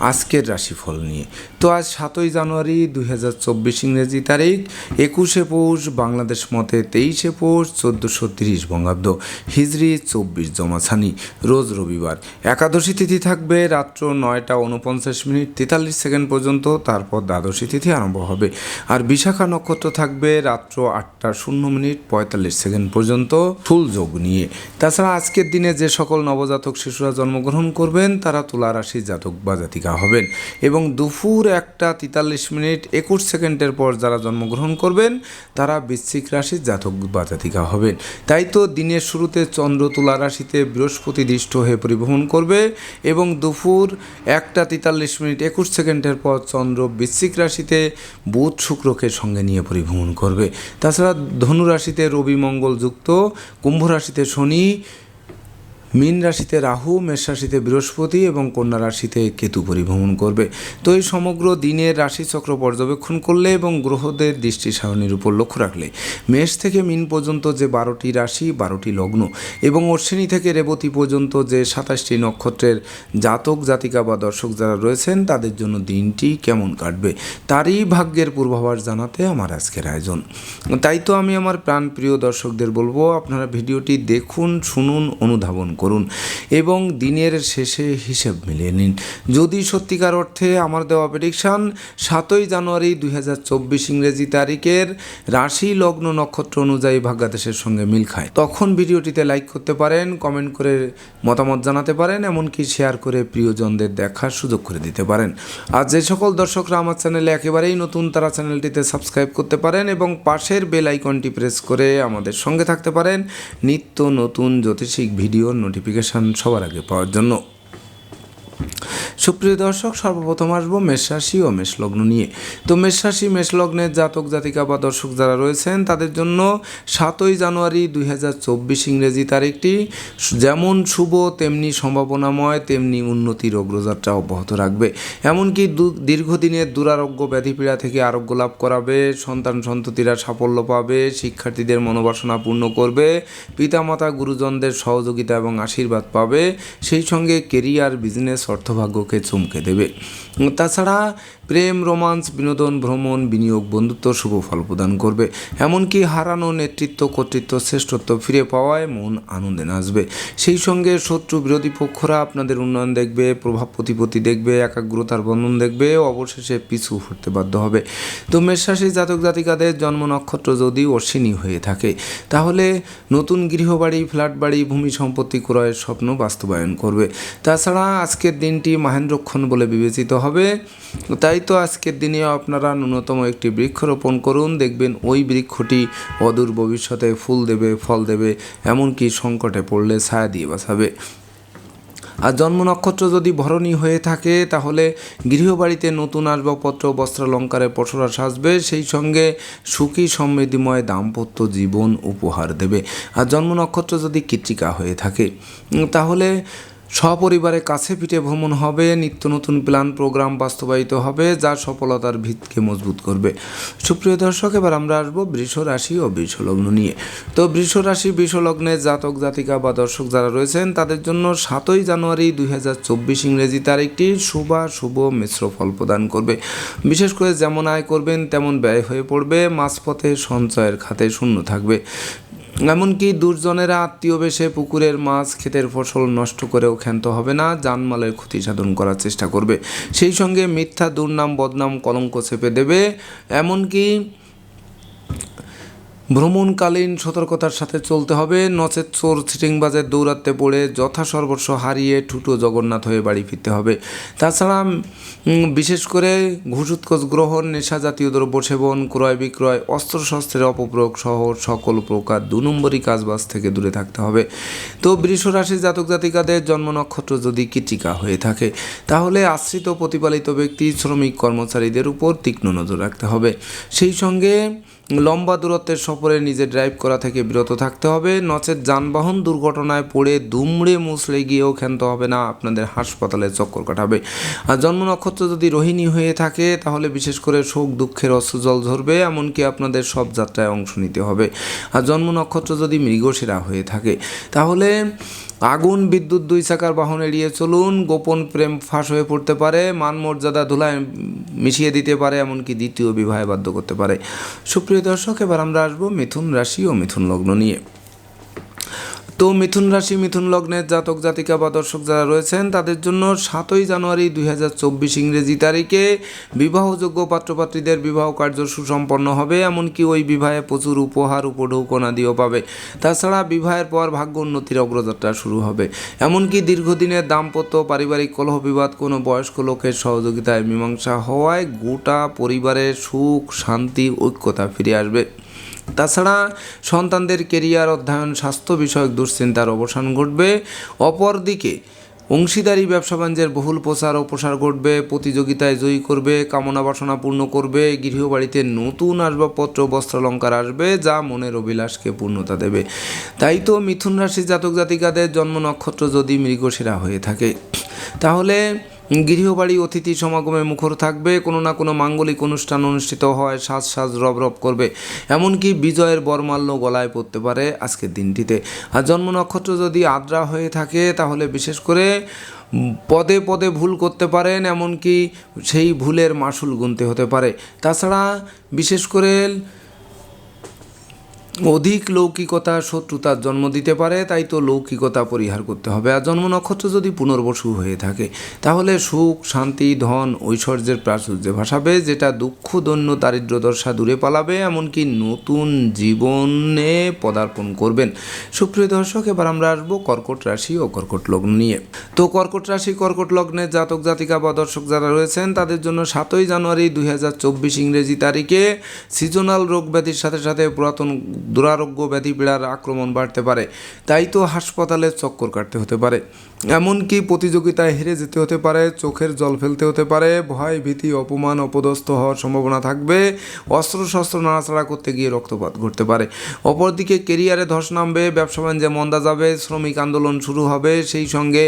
আজকের রাশিফল নিয়ে। তো আজ সাতই জানুয়ারি দুই হাজার চব্বিশ ইংরেজি তারিখ, একুশে পৌষ, বাংলাদেশ মতে তেইশে পৌষ, চোদ্দোশো তিরিশ বঙ্গাব্দ, হিজড়ি চব্বিশ জমাছানি, রোজ রবিবার। একাদশী তিথি থাকবে রাত্র নয়টা উনপঞ্চাশ মিনিট তেতাল্লিশ সেকেন্ড পর্যন্ত, তারপর দ্বাদশী তিথি আরম্ভ হবে। আর বিশাখা নক্ষত্র থাকবে রাত্র আটটা শূন্য মিনিট পঁয়তাল্লিশ সেকেন্ড পর্যন্ত, ফুল যোগ নিয়ে। তাছাড়া আজকের দিনে যে সকল নবজাতক শিশুরা জন্মগ্রহণ করবেন, তারা তুলা রাশি জাতক বা জাতিকা। হবেন। এবং দুপুর একটা তেতাল্লিশ মিনিট একুশ সেকেন্ডের পর যারা জন্মগ্রহণ করবেন, তারা বৃশ্চিক রাশির জাতক বা জাতিকা হবেন। তাই তো দিনের শুরুতে চন্দ্র তুলা রাশিতে বৃহস্পতি দৃষ্ট হয়ে পরিভ্রমণ করবে এবং দুপুর একটা তেতাল্লিশ মিনিট একুশ সেকেন্ডের পর চন্দ্র বৃশ্চিক রাশিতে বুধ শুক্রকে সঙ্গে নিয়ে পরিভ্রমণ করবে। তাছাড়া ধনু রাশিতে রবি মঙ্গল যুক্ত, কুম্ভ রাশিতে শনি মীন রাশিতে রাহু, মেষ রাশিতে বৃহস্পতি এবং কন্যা রাশিতে কেতু পরিভ্রমণ করবে। তো এই সমগ্র দিনের রাশিচক্র পর্যবেক্ষণ করলে এবং গ্রহদের দৃষ্টি সারণীর উপর লক্ষ্য রাখলে মেষ থেকে মিন পর্যন্ত যে বারোটি রাশি, বারোটি লগ্ন এবং অশ্বিনী থেকে রেবতী পর্যন্ত যে সাতাশটি নক্ষত্রের জাতক, জাতিকা বা দর্শক যারা রয়েছেন, তাদের জন্য দিনটি কেমন কাটবে তারই ভাগ্যের পূর্বাভাস জানাতে আমার আজকের আয়োজন। তাই তো আমি আমার প্রাণপ্রিয় দর্শকদের বলব, আপনারা ভিডিওটি দেখুন, শুনুন, অনুধাবন করুন এবং দিনের শেষে হিসেব মিলিয়ে নিন। যদি সত্যিকার অর্থে আমার দেওয়া প্রেডিকশান সাতই জানুয়ারি দুই হাজার চব্বিশ ইংরেজি তারিখের রাশি লগ্ন নক্ষত্র অনুযায়ী ভাগ্যাদেশের সঙ্গে মিল খায়। তখন ভিডিওটিতে লাইক করতে পারেন কমেন্ট করে মতামত জানাতে পারেন, এমনকি শেয়ার করে প্রিয়জনদের দেখার সুযোগ করে দিতে পারেন। আর যে সকল দর্শকরা আমার চ্যানেলে একেবারেই নতুন, তারা চ্যানেলটিতে সাবস্ক্রাইব করতে পারেন এবং পাশের বেল আইকনটি প্রেস করে আমাদের সঙ্গে থাকতে পারেন। নিত্য নতুন জ্যোতিষিক ভিডিওর নোটিফিকেশান সবার আগে পাওয়ার জন্য। সুপ্রিয় দর্শক, সর্বপ্রথম আসব মেষরাশি ও মেষলগ্ন নিয়ে। তো মেষরাশি মেষলগ্নের জাতক, জাতিকা বা দর্শক যারা রয়েছেন, তাদের জন্য সাতই জানুয়ারি দুই হাজার চব্বিশ ইংরেজি তারিখটি, যেমন শুভ, তেমনি সম্ভাবনাময়, তেমনি উন্নতির অগ্রযাত্রা অব্যাহত রাখবে। এমনকি দীর্ঘদিনের দুরারোগ্য ব্যাধিপীড়া থেকে আরোগ্য লাভ করাবে, সন্তান সন্ততিরা সাফল্য পাবে, শিক্ষার্থীদের মনোবাসনা পূর্ণ করবে, পিতামাতা, গুরুজনদের সহযোগিতা এবং আশীর্বাদ পাবে, সেই সঙ্গে কেরিয়ার বিজনেস অর্থভাগ্যকে চমকে দেবে। তাছাড়া প্রেম, রোমান্স, বিনোদন, ভ্রমণ, বিনিয়োগ, বন্ধুত্ব শুভ ফল প্রদান করবে। এমনকি হারানো নেতৃত্ব, কর্তৃত্ব, শ্রেষ্ঠত্ব ফিরে পাওয়ায় মন আনন্দে নাচবে। সেই সঙ্গে শত্রু বিরোধী পক্ষরা আপনাদের উন্নয়ন দেখবে, প্রভাব প্রতিপত্তি দেখবে, একাগ্রতার বন্ধন দেখবে, অবশেষে পিছু হতে বাধ্য হবে। তো মেষরাশি জাতক জাতিকাদের জন্ম নক্ষত্র যদি অশ্বিনী হয়ে থাকে, তাহলে নতুন গৃহবাড়ি ফ্ল্যাট বাড়ি ভূমি সম্পত্তি ক্রয়ের স্বপ্ন বাস্তবায়ন করবে। তাছাড়া আজকের দিনটি মাহেন্দ্রক্ষণ বলে বিবেচিত হবে। তাই তো আজকের দিনে আপনারা ন্যূনতম একটি বৃক্ষ রোপণ করুন। দেখবেন ওই বৃক্ষটি অদূর ভবিষ্যতে ফুল দেবে, ফল দেবে, এমনকি সংকটে পড়লে ছায়া দিয়ে বাঁচাবে। আর জন্ম নক্ষত্র যদি ভরণী হয়ে থাকে, তাহলে গৃহবাড়িতে নতুন আসবাবপত্র, বস্ত্রালঙ্কারে পসরা সাজবে, সেই সঙ্গে সুখী সমৃদ্ধিময় দাম্পত্য জীবন উপহার দেবে। আর জন্ম নক্ষত্র যদি কৃত্রিকা হয়ে থাকে, তাহলে সপরিবারে কাছে পিঠে ভ্রমণ হবে, নিত্য নতুন প্ল্যান, প্রোগ্রাম বাস্তবায়িত হবে যা সফলতার ভিতকে মজবুত করবে। সুপ্রিয় দর্শক, এবার আমরা আসব বৃষ রাশি ও বৃষ লগ্ন নিয়ে। তো বৃষ রাশি, বৃষ লগ্নের জাতক, জাতিকা বা দর্শক যারা রয়েছেন, তাদের জন্য সাতই জানুয়ারি দুই হাজার চব্বিশ ইংরেজি তারিখটি শুভ শুভ মিশ্র ফল প্রদান করবে। বিশেষ করে যেমন আয় করবেন, তেমন ব্যয় হয়ে পড়বে, মাঝপথে সঞ্চয়ের খাতে শূন্য থাকবে। এমনকি দুর্জনেরা আত্মীয় বেশে পুকুরের মাছ ক্ষেতের ফসল নষ্ট করেও ক্ষান্ত হবে না, জানমালের ক্ষতি সাধন করার চেষ্টা করবে। সেই সঙ্গে মিথ্যা, দুর্নাম, বদনাম কলঙ্ক চেপে দেবে। এমনকি ভ্রমণকালীন সতর্কতার সাথে চলতে হবে। নচেত চোর ছিটিংবাজের দৌড়াতে পড়ে যথাসর্বস্ব হারিয়ে ঠুটো জগন্নাথ হয়ে বাড়ি ফিরতে হবে। তাছাড়া বিশেষ করে ঘুষ উৎকোচ গ্রহণ, নেশা জাতীয় দ্রব্য সেবন, ক্রয় বিক্রয়, অস্ত্রশস্ত্রের অপপ্রয়োগ সহ সকল প্রকার দু নম্বরই কাজবাজ থেকে দূরে থাকতে হবে। তো বৃষ রাশি জাতক জাতিকাদের জন্ম নক্ষত্র যদি কৃতিকা হয়ে থাকে, তাহলে আশ্রিত প্রতিপালিত ব্যক্তি শ্রমিক কর্মচারীদের উপর তীক্ষ্ণ নজর রাখতে হবে। সেই সঙ্গে লম্বা দূরত্বের সফরে নিজে ড্রাইভ করা থেকে বিরত থাকতে হবে। নচেত যানবাহন দুর্ঘটনায় পড়ে দুমড়ে মুচড়ে গিয়েও ক্ষান্ত হবে না, আপনাদের হাসপাতালে চক্কর কাটাবে। আর জন্ম নক্ষত্র যদি রোহিণী হয়ে থাকে, তাহলে বিশেষ করে শোক, দুঃখের অশ্রুজল ঝরবে, এমনকি আপনাদের সব যাত্রায় অংশ নিতে হবে। আর জন্ম নক্ষত্র যদি মৃগশিরা হয়ে থাকে, তাহলে আগুন, বিদ্যুৎ দুই চাকার বাহন এড়িয়ে চলুন। গোপন প্রেম ফাঁস হয়ে পড়তে পারে। মান মর্যাদা ধুলায় মিশিয়ে দিতে পারে, এমনকি দ্বিতীয় বিবাহে বাধ্য করতে পারে। সুপ্রিয় দর্শক, এবার আমরা আসব মিথুন রাশি ও মিথুন লগ্ন নিয়ে। তো মিথুন রাশি, মিথুন লগ্নের জাতক, জাতিকা বা দর্শক যারা রয়েছেন, তাদের জন্য সাতই জানুয়ারি দুই হাজার চব্বিশ ইংরেজি তারিখে বিবাহযোগ্য পাত্রপাত্রীদের বিবাহ কার্য সুসম্পন্ন হবে, এমনকি ওই বিবাহে প্রচুর উপহার উপঢৌকনাদিও পাবে। তাছাড়া বিবাহের পর ভাগ্য উন্নতির অগ্রযাত্রা শুরু হবে। এমনকি দীর্ঘদিনের দাম্পত্য পারিবারিক কলহ বিবাদ কোনো বয়স্ক লোকের সহযোগিতায় মীমাংসা হওয়ায় গোটা পরিবারের সুখ, শান্তি, ঐক্যতা ফিরে আসবে। তাছাড়া সন্তানদের কেরিয়ার অধ্যয়ন, স্বাস্থ্য বিষয়ক দুশ্চিন্তার অবসান ঘটবে। অপরদিকে, অংশীদারি, ব্যবসা বাণিজ্যের বহুল প্রচার ও প্রসার ঘটবে, প্রতিযোগিতায় জয়ী করবে, কামনা বাসনা পূর্ণ করবে, গৃহবাড়িতে নতুন আসবাবপত্র, বস্ত্রালঙ্কার আসবে, যা মনের অভিলাষকে পূর্ণতা দেবে। তাই তো মিথুন রাশি জাতক জাতিকাদের জন্ম নক্ষত্র যদি মৃগশিরা হয়ে থাকে। তাহলে গৃহবাড়ি, অতিথি সমাগমে মুখর থাকবে, কোনো না কোনো মাঙ্গলিক অনুষ্ঠান অনুষ্ঠিত হয়, সাজ সাজ রব রব করবে। এমনকি বিজয়ের বরমাল্য গলায় পড়তে পারে আজকের দিনটিতে। আর জন্ম নক্ষত্র যদি আদ্রা হয়ে থাকে, তাহলে বিশেষ করে পদে পদে ভুল করতে পারেন, এমনকি সেই ভুলের মাসুল গুনতে হতে পারে। তাছাড়া বিশেষ করে অধিক লৌকিকতা শত্রুতার জন্ম দিতে পারে, তাই তো লৌকিকতা পরিহার করতে হবে। আর জন্ম নক্ষত্র যদি পুনর্বসু হয়ে থাকে, তাহলে সুখ, শান্তি, ধন, ঐশ্বর্যের প্রাচুর্য ভাসাবে, যেটা দুঃখ, দৈন্য দারিদ্র দশা দূরে পালাবে, এমনকি নতুন জীবনে পদার্পণ করবেন। সুপ্রিয় দর্শক, এবার আমরা আসব কর্কট রাশি ও কর্কট লগ্ন নিয়ে। তো কর্কট রাশি, কর্কট লগ্নের জাতক, জাতিকা বা দর্শক যারা রয়েছেন, তাদের জন্য সাতই জানুয়ারি দুই হাজার চব্বিশ ইংরেজি তারিখে সিজনাল রোগ ব্যাধির সাথে সাথে পুরাতন দুরারোগ্য ব্যাধি পীড়ার আক্রমণ বাড়তে পারে। তাই তো হাসপাতালে চক্কর কাটতে হতে পারে। এমনকি প্রতিযোগিতায় হেরে যেতে হতে পারে, চোখের জল ফেলতে হতে পারে, ভয়, ভীতি, অপমান, অপদস্থ হওয়ার সম্ভাবনা থাকবে অস্ত্র শস্ত্র নাড়াচাড়া করতে গিয়ে রক্তপাত ঘটতে পারে। অপরদিকে কেরিয়ারে ধস নামবে, ব্যবসা বাণিজ্যে মন্দা যাবে, শ্রমিক আন্দোলন শুরু হবে, সেই সঙ্গে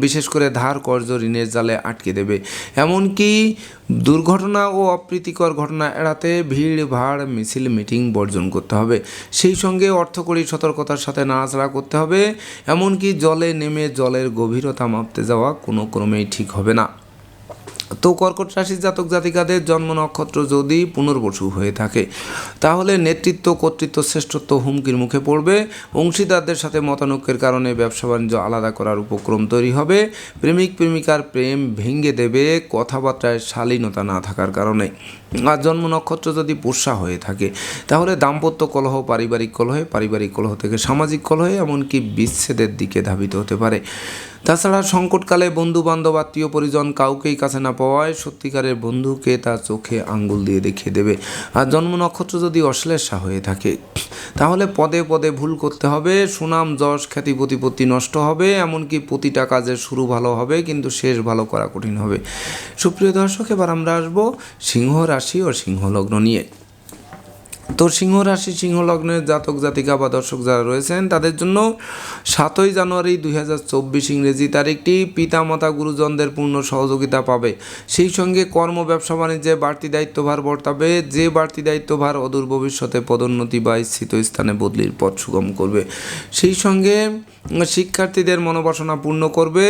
বিশেষ করে ধার কর্জ ঋণের জালে আটকে দেবে। এমনকি দুর্ঘটনা ও অপ্রীতিকর ঘটনা এড়াতে ভিড়, ভাড়, মিছিল, মিটিং বর্জন করতে হবে। সেই সঙ্গে অর্থকরী সতর্কতার সাথে নাড়াচাড়া করতে হবে। এমনকি জলে নেমে জলের গভীরতা মাপতে যাওয়া কোনো ক্রমেই ঠিক হবে না। তো কর্কট রাশির জাতক জাতিকাদের জন্ম নক্ষত্র যদি পুনর্বসু হয়ে থাকে, তাহলে নেতৃত্ব, কর্তৃত্ব, শ্রেষ্ঠত্ব হুমকির মুখে পড়বে। অংশীদারদের সাথে মতানৈক্যের কারণে ব্যবসা বাণিজ্য আলাদা করার উপক্রম তৈরি হবে। প্রেমিক, প্রেমিকার প্রেম ভেঙে দেবে, কথাবার্তায় শালীনতা না থাকার কারণে। আর জন্ম নক্ষত্র যদি পোষা হয়ে থাকে, তাহলে দাম্পত্য কলহ, পারিবারিক কলহে, পারিবারিক কলহ থেকে সামাজিক কলহে, এমনকি বিচ্ছেদের দিকে ধাবিত হতে পারে। তাছাড়া সংকটকালে বন্ধু বান্ধব আত্মীয় পরিজন কাউকেই কাছে না পাওয়ায় সত্যিকারের বন্ধুকে তার চোখে আঙ্গুল দিয়ে দেখিয়ে দেবে। আর জন্ম নক্ষত্র যদি অশ্লেষা হয়ে থাকে, তাহলে পদে পদে ভুল করতে হবে, সুনাম, যশ, খ্যাতি, প্রতিপত্তি নষ্ট হবে, এমনকি প্রতিটা কাজের শুরু ভালো হবে, কিন্তু শেষ ভালো করা কঠিন হবে। সুপ্রিয় দর্শক, এবার আমরা আসব সিংহ রাশি ও সিংহ লগ্ন নিয়ে। তো সিংহ রাশি সিংহ লগ্নের জাতক, জাতিকা বা দর্শক যারা রয়েছেন, তাদের জন্য সাতই জানুয়ারি দুই হাজার চব্বিশ ইংরেজি তারিখটি পিতামাতা গুরুজনদের পূর্ণ সহযোগিতা পাবে। সেই সঙ্গে কর্ম, ব্যবসা, বাণিজ্যে বাড়তি দায়িত্বভার বর্তাবে। যে বাড়তি দায়িত্বভার অদূর ভবিষ্যতে পদোন্নতি বা স্থিত স্থানে বদলির পথ সুগম করবে। সেই সঙ্গে শিক্ষার্থীদের মনোবাসনা পূর্ণ করবে।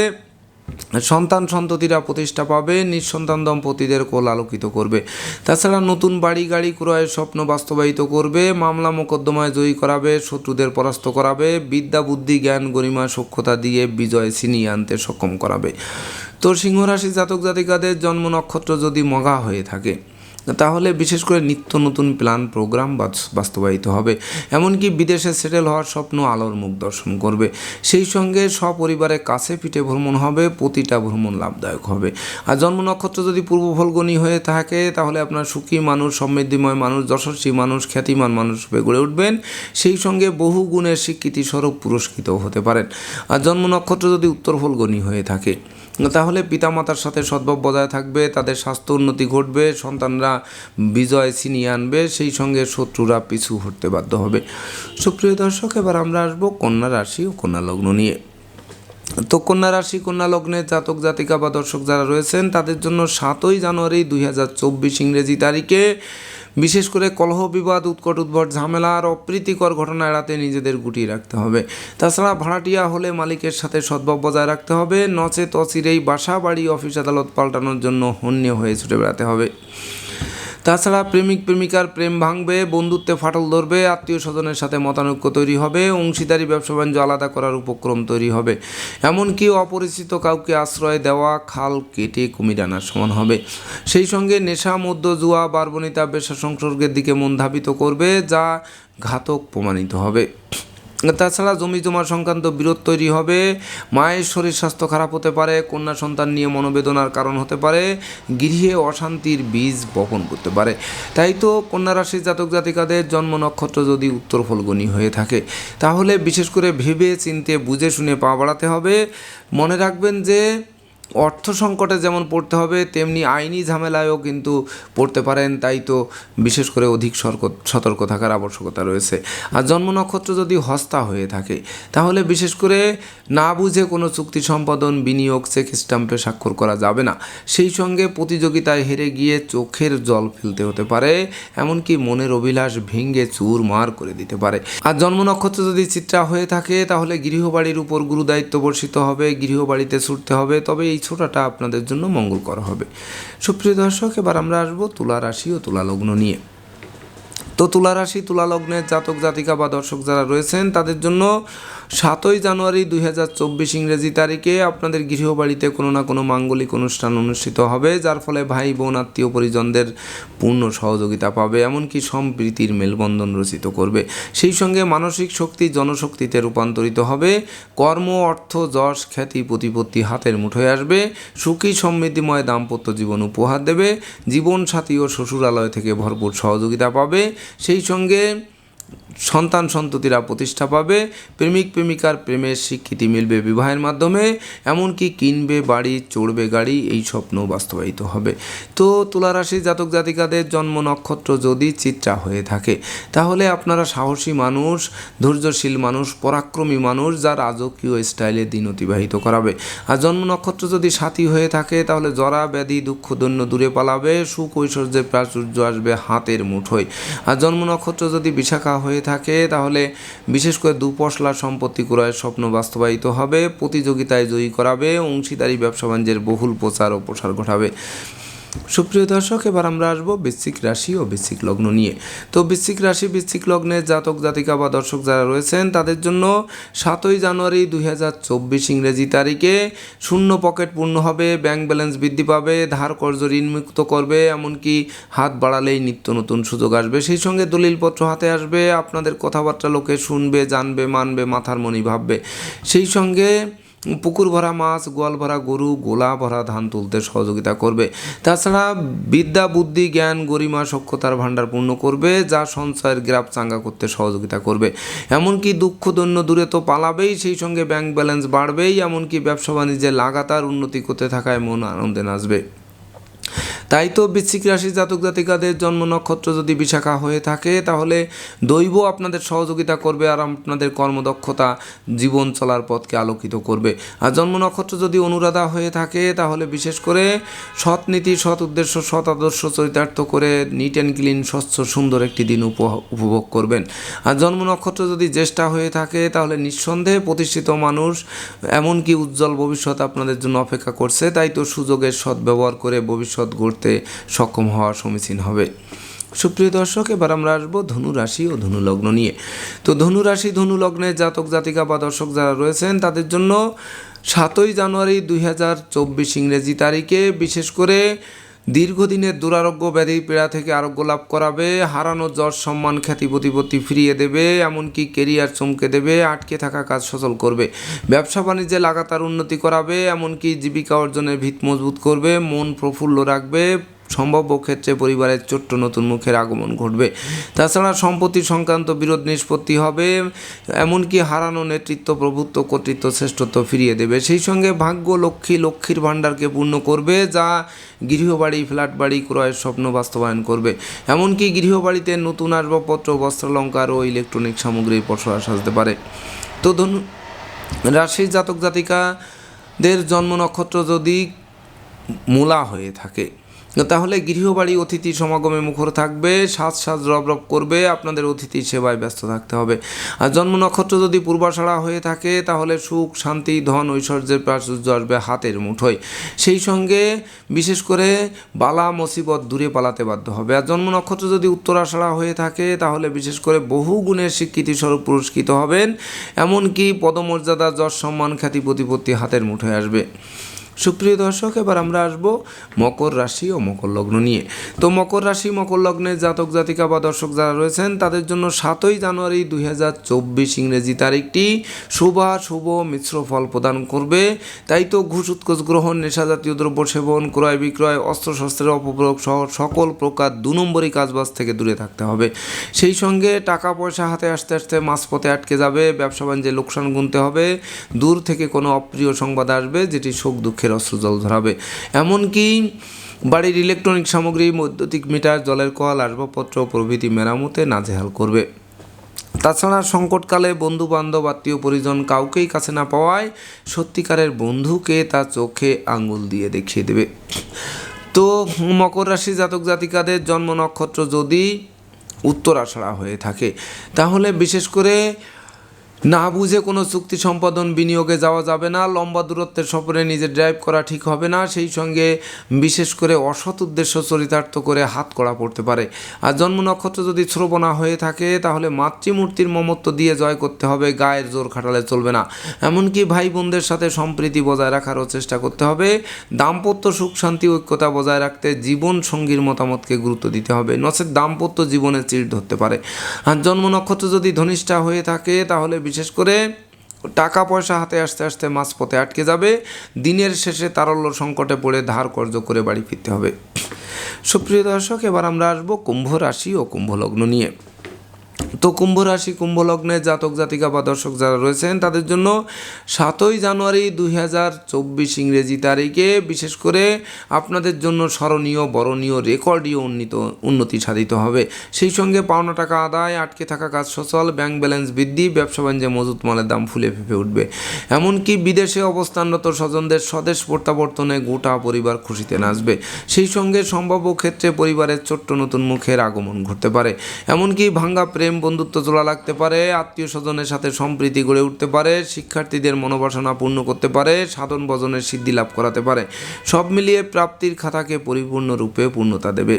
সন্তান সন্ততিরা প্রতিষ্ঠা পাবে, নিঃসন্তান দম্পতিদের কোল আলোকিত করবে। তাছাড়া নতুন বাড়ি গাড়ি ক্রয়ের স্বপ্ন বাস্তবায়িত করবে, মামলা মোকদ্দমায় জয়ী করাবে, শত্রুদের পরাস্ত করাবে, বিদ্যা, বুদ্ধি, জ্ঞান, গরিমা সক্ষতা দিয়ে বিজয় ছিনিয়ে আনতে সক্ষম করাবে। তো সিংহরাশি জাতক জাতিকাদের জন্ম নক্ষত্র যদি মগা হয়ে থাকে তাহলে বিশেষ করে নিত্য নতুন প্ল্যান প্রোগ্রাম বাস্তবায়িত হবে। এমনকি বিদেশে সেটেল হওয়ার স্বপ্ন আলোর মুখ দর্শন করবে। সেই সঙ্গে সপরিবারে কাছে পিঠে ভ্রমণ হবে, প্রতিটা ভ্রমণ লাভদায়ক হবে। আর জন্ম নক্ষত্র যদি পূর্ব ফলগণী হয়ে থাকে, তাহলে আপনার সুখী মানুষ, সমৃদ্ধিময় মানুষ, যশস্বী মানুষ, খ্যাতিমান মানুষ রূপে গড়ে উঠবেন। সেই সঙ্গে বহু গুণের স্বীকৃতি স্বরূপ পুরস্কৃত হতে পারেন। আর জন্ম নক্ষত্র যদি উত্তর ফলগণী হয়ে থাকে তাহলে পিতামাতার সাথে সদ্ভাব বজায় থাকবে, তাদের স্বাস্থ্য উন্নতি ঘটবে, সন্তানরা বিজয় ছিনিয়ে আনবে, সেই সঙ্গে শত্রুরা পিছু হটতে বাধ্য হবে। সুপ্রিয় দর্শক, এবার আমরা আসব কন্যা রাশি ও কন্যা লগ্ন নিয়ে। তো কন্যা রাশি, কন্যা লগ্নে জাতক, জাতিকা বা দর্শক যারা রয়েছেন, তাদের জন্য সাতই জানুয়ারি দুই হাজার চব্বিশ ইংরেজি তারিখে বিশেষ করে কলহ বিবাদ, উৎকট উদ্ভট ঝামেলা আর অপ্রীতিকর ঘটনা এড়াতে নিজেদের গুটিয়ে রাখতে হবে। তাছাড়া ভাড়াটিয়া হলে মালিকের সাথে সদ্ভাব বজায় রাখতে হবে। নচেত অচিরেই বাসা, বাড়ি, অফিস, আদালত পাল্টানোর জন্য হন্যে হয়ে ছুটে বেড়াতে হবে। তাছাড়া প্রেমিক প্রেমিকার প্রেম ভাঙবে, বন্ধুত্বে ফাটল ধরবে, আত্মীয় স্বজনের সাথে মতানৈক্য তৈরি হবে, অংশীদারি ব্যবসা বাণিজ্য আলাদা করার উপক্রম তৈরি হবে। এমনকি অপরিচিত কাউকে আশ্রয় দেওয়া, খাল কেটে কুমির আনার সমান হবে। সেই সঙ্গে নেশা মধ্য জুয়া, বারবনিতা, বেশা সংসর্গের দিকে মন ধাবিত করবে, যা ঘাতক প্রমাণিত হবে। তাছাড়া জমি জমা সংক্রান্ত বিরোধ তৈরি হবে। মায়ের শরীর স্বাস্থ্য খারাপ হতে পারে, কন্যা সন্তান নিয়ে মনোবেদনার কারণ হতে পারে, গৃহে অশান্তির বীজ বপন করতে পারে। তাই তো কন্যা রাশির জাতক জাতিকাদের জন্ম নক্ষত্র যদি উত্তর ফলগুনি হয়ে থাকে, তাহলে বিশেষ করে ভেবে চিনতে বুঝে শুনে পা বাড়াতে হবে। মনে রাখবেন যে অর্থ সংকটে যেমন পড়তে হবে, তেমনি আইনি ঝামেলায়ও কিন্তু পড়তে পারেন। তাই তো বিশেষ করে অধিক সতর্ক থাকার আবশ্যকতা রয়েছে। আর জন্ম নক্ষত্র যদি হস্তা হয়ে থাকে, তাহলে বিশেষ করে না বুঝে কোনো চুক্তি সম্পাদন, বিনিয়োগ, চেক স্ট্যাম্পে স্বাক্ষর করা যাবে না। সেই সঙ্গে প্রতিযোগিতায় হেরে গিয়ে চোখের জল ফেলতে হতে পারে, এমনকি মনের অভিলাষ ভেঙে চুর মার করে দিতে পারে। আর জন্ম নক্ষত্র যদি চিত্রা হয়ে থাকে, তাহলে গৃহবাড়ির উপর গুরুদায়িত্ব বর্ষিত হবে, গৃহবাড়িতে ছুটতে হবে। তবে এই ছোটাটা আপনাদের জন্য মঙ্গলকর হবে। সুপ্রিয় দর্শক, এবার আমরা আসব তুলা রাশি ও তুলা লগ্ন নিয়ে। তো তুলা রাশি, তুলা লগ্নের জাতক জাতিকা বা দর্শক যারা রয়েছেন, তাদের জন্য সাতই জানুয়ারি দুই হাজার চব্বিশ ইংরেজি তারিখে আপনাদের গৃহবাড়িতে কোনো না কোনো মাঙ্গলিক অনুষ্ঠান অনুষ্ঠিত হবে, যার ফলে ভাই, বোন, আত্মীয় পরিজনদের পূর্ণ সহযোগিতা পাবে, এমনকি সম্প্রীতির মেলবন্ধন রচিত করবে। সেই সঙ্গে মানসিক শক্তি জনশক্তিতে রূপান্তরিত হবে, কর্ম, অর্থ, যশ, খ্যাতি, প্রতিপত্তি হাতের মুঠোয় আসবে, সুখী, সমৃদ্ধিময়, দাম্পত্য জীবন উপহার দেবে জীবন সাথী ও শ্বশুরালয় থেকে ভরপুর সহযোগিতা পাবে। সেই সঙ্গে সন্তান সন্ততিরা প্রতিষ্ঠা পাবে, প্রেমিক প্রেমিকার প্রেমের স্বীকৃতি মিলবে বিবাহের মাধ্যমে, এমনকি কিনবে বাড়ি, চড়বে গাড়ি, এই স্বপ্ন বাস্তবায়িত হবে। তো তুলারাশি জাতক জাতিকাদের জন্ম নক্ষত্র যদি চিত্রা হয়ে থাকে, তাহলে আপনারা সাহসী মানুষ, ধৈর্যশীল মানুষ, পরাক্রমী মানুষ, যা রাজকীয় স্টাইলে দিন অতিবাহিত করাবে। আর জন্ম নক্ষত্র যদি সাথী হয়ে থাকে, তাহলে জরা, ব্যাধি, দুঃখ, দৈন্য দূরে পালাবে, সুখ, ঐশ্বর্যের প্রাচুর্য আসবে হাতের মুঠোয়। আর জন্ম নক্ষত্র যদি বিশাখা হয়ে থাকে, তাহলে বিশেষ করে দুপশলা সম্পত্তি ক্রয়ের স্বপ্ন বাস্তবায়িত হবে, প্রতিযোগিতায় জয়ী করাবে, অংশীদারি ব্যবসা বাণিজ্যের বহুল প্রচার ও প্রসার ঘটাবে। সুপ্রিয় দর্শক, এবার আমরা আসব বৃশ্চিক রাশি ও বৃশ্চিক লগ্ন নিয়ে। তো বৃশ্চিক রাশি, বৃশ্চিক লগ্নের জাতক, জাতিকা বা দর্শক যারা রয়েছেন, তাদের জন্য সাতই জানুয়ারি দুই হাজার চব্বিশ ইংরেজি তারিখে শূন্য পকেট পূর্ণ হবে, ব্যাংক ব্যালেন্স বৃদ্ধি পাবে, ধার কর্য ঋণমুক্ত করবে, এমনকি হাত বাড়ালেই নিত্য নতুন সুযোগ আসবে। সেই সঙ্গে দলিলপত্র হাতে আসবে, আপনাদের কথাবার্তা লোকে শুনবে, জানবে, মানবে, মাথার মনি ভাববে। সেই সঙ্গে পুকুর ভরা মাছ, গোয়াল ভরা গরু, গোলা ভরা ধান তুলতে সহযোগিতা করবে। তাছাড়া বিদ্যা, বুদ্ধি, জ্ঞান, গরিমা, সক্ষতার ভাণ্ডার পূর্ণ করবে, যা সঞ্চয়ের গ্রাফ চাঙ্গা করতে সহযোগিতা করবে। এমনকি দুঃখ, দৈন্য, দূরে তো পালাবেই, সেই সঙ্গে ব্যাংক ব্যালেন্স বাড়বেই, এমনকি ব্যবসা বাণিজ্যে লাগাতার উন্নতি করতে থাকায় মন আনন্দে নাচবে। তাই তো বৃশ্চিক রাশি জাতক জাতিকাদের জন্ম নক্ষত্র যদি বিশাখা হয়ে থাকে, তাহলে দৈব আপনাদের সহযোগিতা করবে আর আপনাদের কর্মদক্ষতা জীবন চলার পথকে আলোকিত করবে। আর জন্ম নক্ষত্র যদি অনুরাধা হয়ে থাকে, তাহলে বিশেষ করে সৎ নীতি, সৎ উদ্দেশ্য, সৎ আদর্শ চরিতার্থ করে নিট অ্যান্ড ক্লিন স্বচ্ছ, সুন্দর একটি দিন উপ- উপভোগ করবেন। আর জন্ম নক্ষত্র যদি জ্যেষ্ঠা হয়ে থাকে, তাহলে নিঃসন্দেহে প্রতিষ্ঠিত মানুষ এমনকি উজ্জ্বল ভবিষ্যৎ আপনাদের জন্য অপেক্ষা করছে। তাই তো সুযোগের সদ্ব্যবহার করে ভবিষ্যৎ গড়তে সক্ষম হওয়া সমীচীন হবে। সুপ্রিয় দর্শক, এবার আমরা আসব ধনুরাশি ও ধনুলগ্ন নিয়ে। তো ধনুরাশি ধনুলগ্নের ধনু জাতক, জাতিকা বা দর্শক যারা রয়েছেন, তাদের জন্য সাতই জানুয়ারি দুই হাজার চব্বিশ ইংরেজি তারিখে বিশেষ করে দীর্ঘদিনের দুরারোগ্য ব্যাধি পীড়া থেকে আরোগ্য লাভ করাবে, হারানো যশ সম্মান, খ্যাতি, প্রতিপত্তি ফিরিয়ে দেবে, এমনকি কেরিয়ার চমকে দেবে, আটকে থাকা কাজ সচল করবে। ব্যবসা বাণিজ্যে লাগাতার উন্নতি করাবে, এমনকি জীবিকা অর্জনের ভিত মজবুত করবে, মন প্রফুল্ল রাখবে সম্ভাব্য ক্ষেত্রে পরিবারের ছোট্ট নতুন মুখের আগমন ঘটবে। তাছাড়া সম্পত্তি সংক্রান্ত বিরোধ নিষ্পত্তি হবে, এমনকি হারানো নেতৃত্ব, প্রভুত্ব, কর্তৃত্ব, শ্রেষ্ঠত্ব ফিরিয়ে দেবে। সেই সঙ্গে ভাগ্য লক্ষ্মী, লক্ষ্মীর ভাণ্ডারকে পূর্ণ করবে, যা গৃহবাড়ি ফ্ল্যাট বাড়ি ক্রয়ের স্বপ্ন বাস্তবায়ন করবে। এমনকি গৃহবাড়িতে নতুন আসবাবপত্র, বস্ত্রালঙ্কার ও ইলেকট্রনিক সামগ্রীর পসরা সাজতে পারে। তো ধনু, রাশির জাতক জাতিকাদের জন্ম নক্ষত্র যদি মূলা হয়ে থাকে তাহলে গৃহবাড়ি অতিথি সমাগমে মুখর থাকবে, সাজ সাজ রব রব করবে, আপনাদের অতিথি সেবায় ব্যস্ত থাকতে হবে। আর জন্ম নক্ষত্র যদি পূর্বাষাড়া হয়ে থাকে, তাহলে সুখ, শান্তি, ধন, ঐশ্বর্যের প্রাচুর্য আসবে হাতের মুঠোয়। সেই সঙ্গে বিশেষ করে বালা মুসিবত দূরে পালাতে বাধ্য হবে। আর জন্ম নক্ষত্র যদি উত্তরাষাড়া হয়ে থাকে, তাহলে বিশেষ করে বহু গুণের স্বীকৃতি স্বরূপ পুরস্কৃত হবেন, এমনকি পদমর্যাদা, যশ সম্মান, খ্যাতি, প্রতিপত্তি হাতের মুঠোয় আসবে। সুপ্রিয় দর্শক, এবার আমরা আসব মকর রাশি ও মকর লগ্ন নিয়ে। তো মকর রাশি, মকর লগ্নের জাতক, জাতিকা বা দর্শক যারা রয়েছেন, তাদের জন্য সাতই জানুয়ারি দুই হাজার চব্বিশ ইংরেজি তারিখটি শুভ শুভ মিশ্র ফল প্রদান করবে। তাই তো ঘুষ উৎকোষ গ্রহণ, নেশা জাতীয় দ্রব্য সেবন, ক্রয় বিক্রয় অস্ত্রশস্ত্রের অপপ্রয়োগ সহ সকল প্রকার দু নম্বরই কাজবাজ থেকে দূরে থাকতে হবে। সেই সঙ্গে টাকা পয়সা হাতে আসতে আসতে মাঝপথে আটকে যাবে, ব্যবসা বাণিজ্যে লোকসান গুনতে হবে। দূর থেকে কোনো অপ্রিয় সংবাদ আসবে, যেটি শোক দুঃখের অস্ত্র জল ধরাবে। এমনকি বাড়ির ইলেকট্রনিক সামগ্রী, বৈদ্যুতিক মিটার, জলের কল, আসবাবপত্র প্রভৃতি মেরামতে নাজেহাল করবে। তাছাড়া সংকটকালে বন্ধু বান্ধব আত্মীয় পরিজন কাউকেই কাছে না পাওয়ায় সত্যিকারের বন্ধুকে তার চোখে আঙ্গুল দিয়ে দেখিয়ে দেবে। তো মকর রাশি জাতক জাতিকাদের জন্ম নক্ষত্র যদি উত্তরাষাড়া হয়ে থাকে, তাহলে বিশেষ করে না বুঝে কোনো চুক্তি সম্পাদন বিনিয়োগে যাওয়া যাবে না, লম্বা দূরত্বের সফরে নিজে ড্রাইভ করা ঠিক হবে না, সেই সঙ্গে বিশেষ করে অসৎ উদ্দেশ্য চরিতার্থ করে হাত করা পড়তে পারে। আর জন্ম নক্ষত্র যদি শ্রবণা হয়ে থাকে, তাহলে মাতৃমূর্তির মমত্ব দিয়ে জয় করতে হবে, গায়ের জোর খাটালে চলবে না। এমনকি ভাই বোনদের সাথে সম্প্রীতি বজায় রাখারও চেষ্টা করতে হবে। দাম্পত্য সুখ, শান্তি, ঐক্যতা বজায় রাখতে জীবন সঙ্গীর মতামতকে গুরুত্ব দিতে হবে। নচেত দাম্পত্য জীবনে চিড় ধরতে পারে। আর জন্ম নক্ষত্র যদি ধনিষ্ঠা হয়ে থাকে, তাহলে বিশেষ করে টাকা পয়সা হাতে আসতে আসতে মাঝপথে আটকে যাবে। দিনের শেষে তারল্য সংকটে পড়ে ধার কর্য করে বাড়ি ফিরতে হবে। সুপ্রিয় দর্শক, এবার আমরা আসব কুম্ভ রাশি ও কুম্ভ লগ্ন নিয়ে। তো কুম্ভ রাশি, কুম্ভ লগ্নের জাতক, জাতিকা বা দর্শক যারা রয়েছেন, তাদের জন্য সাতই জানুয়ারি দুই হাজার চব্বিশ ইংরেজি তারিখে বিশেষ করে আপনাদের জন্য স্মরণীয়, বরণীয়, রেকর্ডীয় উন্নীত, উন্নতি সাধিত হবে। সেই সঙ্গে পাওনা টাকা আদায়, আটকে থাকা কাজ সচল, ব্যাংক ব্যালেন্স বৃদ্ধি, ব্যবসা বাণিজ্যে মজুত মালের দাম ফুলে ফেঁপে উঠবে। এমনকি বিদেশে অবস্থানরত স্বজনদের স্বদেশ প্রত্যাবর্তনে গোটা পরিবার খুশিতে নাচবে। সেই সঙ্গে সম্ভাব্য ক্ষেত্রে পরিবারের ছোট্ট নতুন মুখের আগমন ঘটতে পারে। এমনকি ভাঙ্গা প্রেম বন্ধুত্ব জোড়া লাগতে পারে, আত্মীয় স্বজনের সাথে সম্প্রীতি গড়ে উঠতে পারে, শিক্ষার্থীদের মনোবাসনা পূর্ণ করতে পারে, সাধন ভজনের সিদ্ধি লাভ করাতে পারে। সব মিলিয়ে প্রাপ্তির খাতাকে পরিপূর্ণরূপে পূর্ণতা দেবে।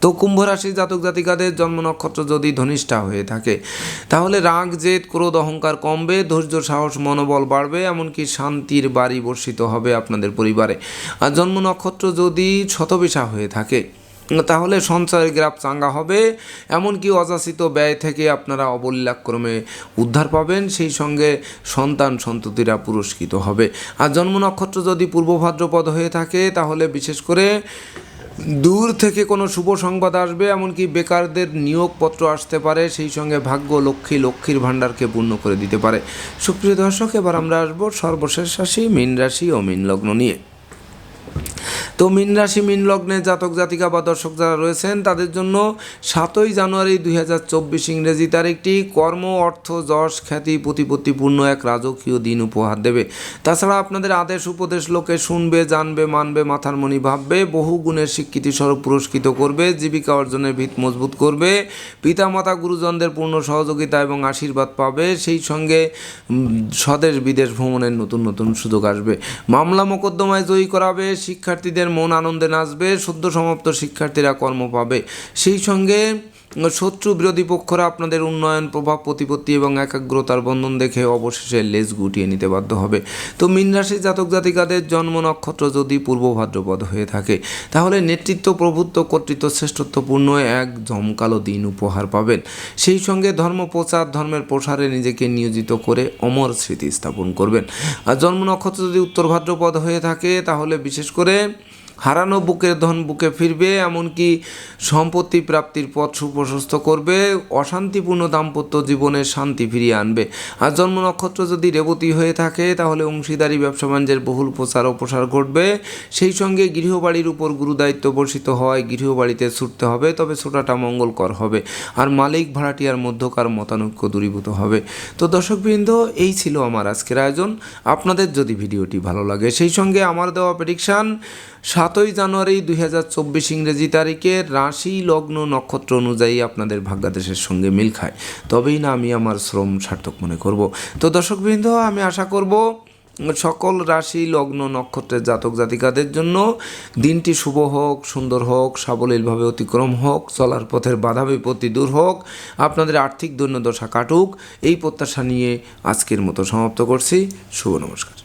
তো কুম্ভ রাশির জাতক জাতিকাদের জন্ম নক্ষত্র যদি ধনিষ্ঠা হয়ে থাকে, তাহলে রাগ, জেদ, ক্রোধ, অহংকার কমবে, ধৈর্য, সাহস, মনোবল বাড়বে, এমনকি শান্তির বাড়ি বর্ষিত হবে আপনাদের পরিবারে। আর জন্ম নক্ষত্র যদি শতবিশা হয়ে থাকে তাহলে সঞ্চয়ের গ্রাফ চাঙ্গা হবে। এমনকি অযাচিত ব্যয় থেকে আপনারা অবল্যাক্রমে উদ্ধার পাবেন। সেই সঙ্গে সন্তান সন্ততিরা পুরস্কৃত হবে। আর জন্ম নক্ষত্র যদি পূর্ব ভাদ্রপদ হয়ে থাকে, তাহলে বিশেষ করে দূর থেকে কোনো শুভ সংবাদ আসবে। এমনকি বেকারদের নিয়োগপত্র আসতে পারে। সেই সঙ্গে ভাগ্য লক্ষ্মী লক্ষ্মীর ভাণ্ডারকে পূর্ণ করে দিতে পারে। সুপ্রিয় দর্শক, এবার আমরা আসব সর্বশেষ রাশি, মীন রাশি ও মীন লগ্ন নিয়ে। তো মীন রাশি, মীন লগ্নে জাতক, জাতিকা বা দর্শক যারা রয়েছেন, তাদের জন্য সাতই জানুয়ারি দুই হাজার চব্বিশ ইংরেজি তারিখটি কর্ম, অর্থ, যশ, খ্যাতি, প্রতিপত্তিপূর্ণ এক রাজকীয় দিন উপহার দেবে। তাছাড়া আপনাদের আদেশ, উপদেশ, লোকে শুনবে, জানবে, মানবে, মাথার মনি ভাববে, বহু গুণের স্বীকৃতি স্বরূপ পুরস্কৃত করবে, জীবিকা অর্জনের ভিত মজবুত করবে, পিতামাতা, গুরুজনদের পূর্ণ সহযোগিতা এবং আশীর্বাদ পাবে, সেই সঙ্গে স্বদেশ বিদেশ ভ্রমণের নতুন নতুন সুযোগ আসবে। মামলা মোকদ্দমায় জয়ী করাবে শিক্ষার্থীদের মন আনন্দে নাচবে সদ্য সমাপ্ত শিক্ষার্থীরা কর্ম পাবে। সেই সঙ্গে শত্রু বিরোধী পক্ষরা আপনাদের উন্নয়ন, প্রভাব, প্রতিপত্তি এবং একাগ্রতার বন্ধন দেখে অবশেষে লেজ গুটিয়ে নিতে বাধ্য হবে। তো মীন রাশির জাতক জাতিকাদের জন্ম নক্ষত্র যদি পূর্ব ভাদ্রপদ হয়ে থাকে, তাহলে নেতৃত্ব প্রভুত্ব কর্তৃত্ব শ্রেষ্ঠত্বপূর্ণ এক জমকালো দিন উপহার পাবেন। সেই সঙ্গে ধর্ম প্রচার, ধর্মের প্রসারে নিজেকে নিয়োজিত করে অমর স্মৃতি স্থাপন করবেন। আর জন্ম নক্ষত্র যদি উত্তর ভাদ্রপদ হয়ে থাকে, তাহলে বিশেষ করে হারানো বুকের ধন বুকে ফিরবে, এমনকি সম্পত্তি প্রাপ্তির পথ সুপ্রশস্ত করবে, অশান্তিপূর্ণ দাম্পত্য জীবনে শান্তি ফিরিয়ে আনবে। আর জন্ম নক্ষত্র যদি রেবতী হয়ে থাকে, তাহলে অংশীদারি, ব্যবসা বাণিজ্যের বহুল প্রচার ও প্রসার ঘটবে। সেই সঙ্গে গৃহবাড়ির উপর গুরুদায়িত্ব বর্ষিত হয় গৃহবাড়িতে ছুটতে হবে, তবে ছোটাটা মঙ্গলকর হবে। আর মালিক ভাড়াটিয়ার মধ্যকার মতানৈক্য দূরীভূত হবে। তো দর্শকবৃন্দ, এই ছিল আমার আজকের আয়োজন। আপনাদের যদি ভিডিওটি ভালো লাগে, সেই সঙ্গে আমার দেওয়া প্রেডিকশান সাতই জানুয়ারি দুই হাজার চব্বিশ ইংরেজি তারিখে রাশি লগ্ন নক্ষত্র অনুযায়ী আপনাদের ভাগ্যাদেশের সঙ্গে মিল খায়। তবেই না আমি আমার শ্রম সার্থক মনে করব। তো দর্শকবৃন্দ, আমি আশা করব সকল রাশি লগ্ন নক্ষত্রের জাতক জাতিকাদের জন্য দিনটি শুভ হোক, সুন্দর হোক, সাবলীলভাবে অতিক্রম হোক, চলার পথের বাধা বিপত্তি দূর হোক, আপনাদের আর্থিক দৈন্যদশা কাটুক, এই প্রত্যাশা নিয়ে আজকের মতো সমাপ্ত করছি। শুভ নমস্কার।